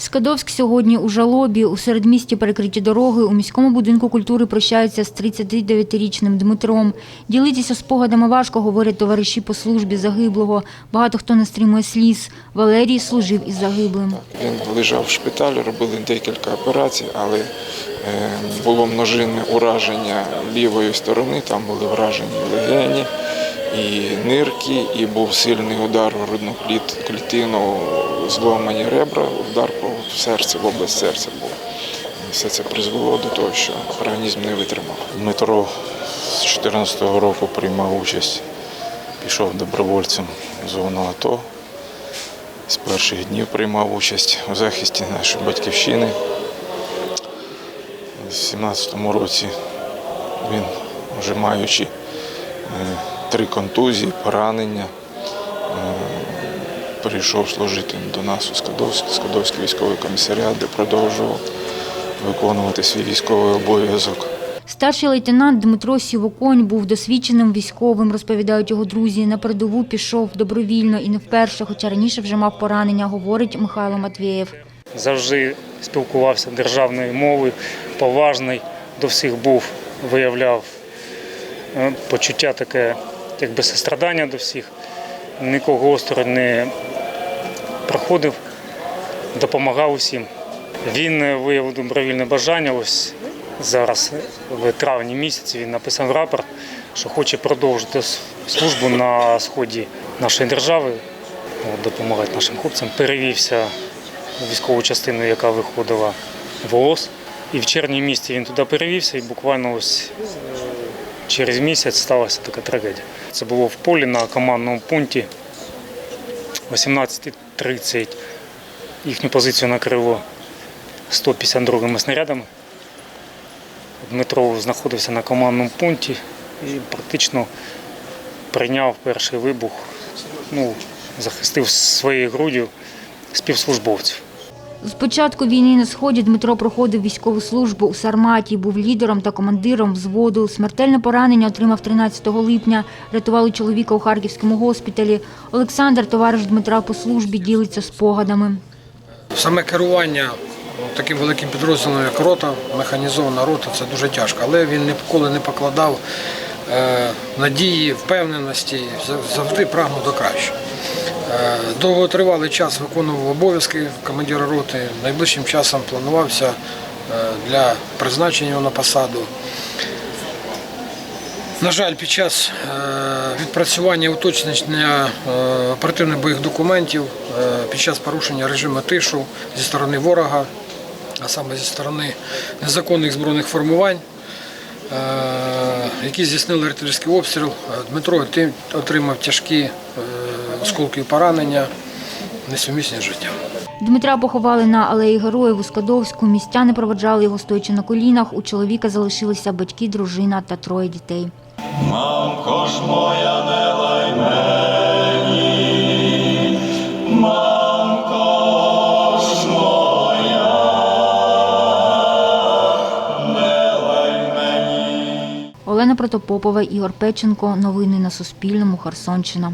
Скадовськ сьогодні у жалобі. У середмісті перекриті дороги. У міському будинку культури прощаються з 39-річним Дмитром. Ділитися спогадами важко, говорять товариші по службі загиблого. Багато хто не стримує сліз. Валерій служив із загиблим. Він лежав в шпиталі, робили декілька операцій, але е, було множинне ураження лівої сторони, там були вражені легені і нирки, і був сильний удар в грудну клітину, зломані ребра, удар по серці, в область серця був. Все це призвело до того, що організм не витримав. Дмитро з 2014 року приймав участь, пішов добровольцем в зону АТО. З перших днів приймав участь у захисті нашої батьківщини. У 2017 році він, вже маючи е, три контузії, поранення, е, перейшов служити до нас у Скадовськ, Скадовський військовий комісаріат, де продовжував виконувати свій військовий обов'язок. Старший лейтенант Дмитро Сівоконь був досвідченим військовим, розповідають його друзі. На передову пішов добровільно і не вперше, хоча раніше вже мав поранення, говорить Михайло Матвєєв. завжди спілкувався державною мовою, поважний до всіх був, виявляв е, почуття таке, якби сострадання до всіх, нікого осторонь не проходив, допомагав усім. Він е, виявив добровільне бажання. Ось зараз, в травні місяці, він написав рапорт, що хоче продовжити службу на сході нашої держави, допомагати нашим хлопцям. Перевівся в військову частину, яка виходила в ООС. І в червні місті він туди перевівся, і буквально ось через місяць сталася така трагедія. Це було в полі на командному пункті 18.30. Їхню позицію накрило 152 снарядами. Дмитро знаходився на командному пункті і практично прийняв перший вибух, ну, захистив своєю груддю співслужбовців. З початку війни на сході Дмитро проходив військову службу у Сарматі, був лідером та командиром взводу. Смертельне поранення отримав 13 липня. Рятували чоловіка у Харківському госпіталі. Олександр, товариш Дмитра по службі, ділиться спогадами. Саме керування таким великим підрозділом, як рота, механізована рота, це дуже тяжко. Але він ніколи не покладав е, надії, впевненості, завжди прагнув до кращого. Е, довготривалий час виконував обов'язки командира роти. Найближчим часом планувався е, для призначення його на посаду. На жаль, під час е, відпрацювання уточнення оперативних бойових документів, під час порушення режиму тишу зі сторони ворога, а саме зі сторони незаконних збройних формувань, які здійснили артилерійський обстріл, Дмитро отримав тяжкі осколки поранення, несумісні з життям. Дмитра поховали на алеї героїв у Скадовську. Містяни проводжали його стоячи на колінах. У чоловіка залишилися батьки, дружина та троє дітей. Мамко ж моя не лай мені, мамко ж моя, не лай мені. Олена Протопопова, Ігор Печенко. Новини на Суспільному. Херсонщина.